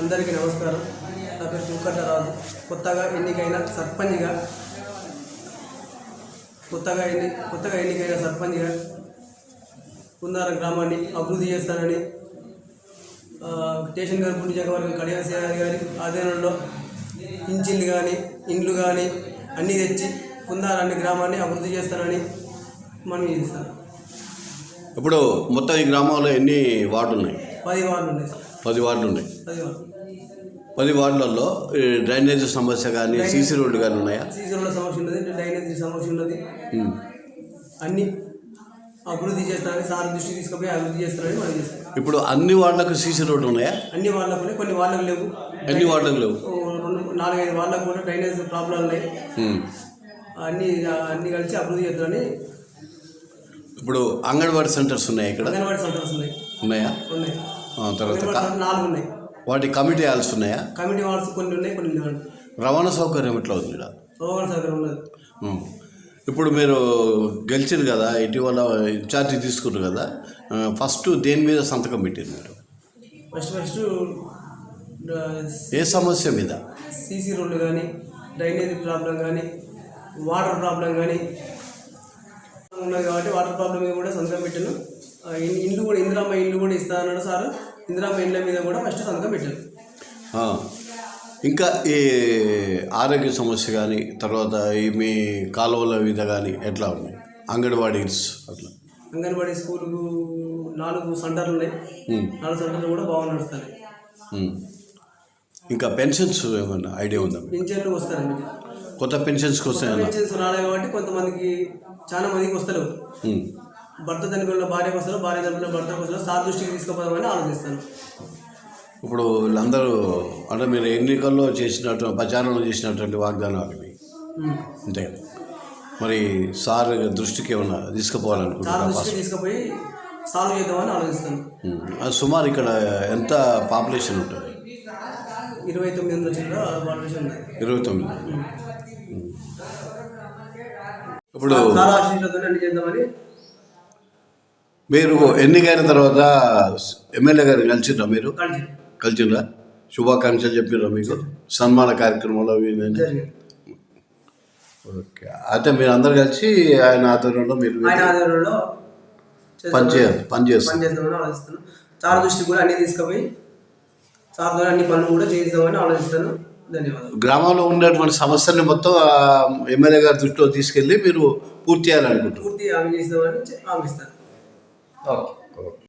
అందరికీ నమస్కారం. నా పేరు తుక్కట్టరాజు కొత్తగా ఎన్నికైన సర్పంచ్గా. కొత్తగా ఎన్ని కొత్తగా ఎన్నికైన సర్పంచ్గా కుందారం గ్రామాన్ని అభివృద్ధి చేస్తానని స్టేషన్ గారి పుట్టి జగవర్గం కడియాల సేనారి గారి ఆధీనంలో పింఛన్లు కానీ ఇండ్లు కానీ అన్నీ తెచ్చి కుందారాన్ని గ్రామాన్ని అభివృద్ధి చేస్తానని మనం చేస్తాను ఇప్పుడు మొత్తం ఈ గ్రామంలో ఎన్ని వార్డులు ఉన్నాయి? పది వార్డులు ఉన్నాయి సార్. పది వార్డులు ఉన్నాయి. పది వార్డులు పది వార్డులలో డ్రైనేజ్ సమస్య కానీ సీసీ రోడ్డు కానీ ఉన్నాయా? సీజన్లో సమస్య ఉన్నది డ్రైనేజ్ సమస్య ఉన్నది. అన్ని అభివృద్ధి చేస్తారని సార్ దృష్టికి తీసుకుపోయి అభివృద్ధి చేస్తారని మనం చేస్తాం. ఇప్పుడు అన్ని వార్డులకు సీసీ రోడ్డు ఉన్నాయా? అన్ని వాళ్ళకు కొన్ని వాళ్ళకు లేవు. ఎన్ని వార్డులకు లేవు? నాలుగైదు వాళ్ళకు కూడా డ్రైనేజ్ ప్రాబ్లం ఉన్నాయి. అన్ని అన్ని కలిసి అభివృద్ధి చేస్తారని ఇప్పుడు అంగన్వాడీ సెంటర్స్ ఉన్నాయి ఇక్కడ? అంగన్వాడీ సెంటర్స్ ఉన్నాయి. ఉన్నాయా? ఉన్నాయి. తర్వాత నాలుగు ఉన్నాయి వాటి కమిటీ హాల్స్ ఉన్నాయా? కమిటీ వార్డ్స్ కొన్ని ఉన్నాయి కొన్ని రవాణా సౌకర్యం ఎట్లా ఉంది రోగన్ సౌకర్యం ఉన్నది. ఇప్పుడు మీరు గెలిచారు కదా ఇటీవల ఇన్ఛార్జి తీసుకున్నారు కదా ఫస్ట్ దేని మీద సంతకం పెట్టారు మీరు? ఫస్ట్ ఫస్ట్ ఏ సమస్య మీద? సీసీ రోడ్లు కానీ డ్రైనేజ్ ప్రాబ్లం కానీ వాటర్ ప్రాబ్లం కానీ ఉన్నది కాబట్టి వాటర్ ప్రాబ్లం మీద కూడా సంతకం పెట్టాను ఇండ్లు కూడా ఇందిరామ్మ ఇండ్లు కూడా ఇస్తా అన్నాడు సార్. ఇండ్ల మీద కూడా ఫస్ట్ సంతకం పెట్టాను ఆ, ఇంకా ఈ ఆరోగ్య సమస్య కానీ తర్వాత ఈ మీ కాలువల మీద కానీ ఎట్లా ఉన్నాయి? అంగన్వాడీస్ అట్లా. అంగన్వాడీ స్కూల్కు నాలుగు సెంటర్లు ఉన్నాయి. నాలుగు సెంటర్లు కూడా బాగా నడుస్తాయి. ఇంకా పెన్షన్స్ ఏమన్నా ఐడియా ఉందా? పింఛన్లు వస్తారండి కొత్త పెన్షన్స్కి వస్తాయన్నా? పెన్షన్స్ రాలేదు కాబట్టి కొంతమందికి చాలా మందికి ఉమ్. భర్త చనిపోయిన భార్యకు వస్తారు భార్య చనిపోయిన భర్తకు వస్తారు సార్ దృష్టికి తీసుకుపోదామని ఆలోచిస్తాను. ఇప్పుడు వీళ్ళందరూ అంటే మీరు ఎన్నికల్లో చేసినట్టు ప్రచారంలో చేసినటువంటి వాగ్దానాలు ఇవి. అంతే మరి సార్ దృష్టికి ఏమన్నా సార్ తీసుకుపోవాలనుకుంటున్నా దృష్టికి తీసుకుపోయి సాల్వ్ చేద్దామని ఆలోచిస్తాను. సుమారు ఇక్కడ ఎంత పాపులేషన్ ఉంటుంది? ఇరవై తొమ్మిది పాపులేషన్ ఇరవై తొమ్మిది. ఇప్పుడు చేద్దామని మీరు ఎన్నికైన తర్వాత ఎమ్మెల్యే గారు కలిసిండ్రా మీరు? కలిసి కలిసిండ్రా? శుభాకాంక్షలు చెప్పిర్రా మీకు? సన్మాన కార్యక్రమంలో ఓకే. అయితే మీరు అందరు కలిసి ఆయన ఆధ్వర్యంలో మీరు పనిచేయాలి పనిచేస్తారు పని చేద్దామని ఆలోచిస్తాను సార్ దృష్టికి కూడా అన్ని తీసుకుపోయి సార్ ద్వారా అన్ని పనులు కూడా చేద్దామని ఆలోచిస్తాను ధన్యవాదాలు. గ్రామంలో ఉన్నటువంటి సమస్యల్ని మొత్తం ఎమ్మెల్యే గారి దృష్టిలో తీసుకెళ్ళి మీరు పూర్తి చేయాలనుకుంటున్నారు. పూర్తి హామీ చేద్దామని చె- హామీ ఇస్తాను ఓకే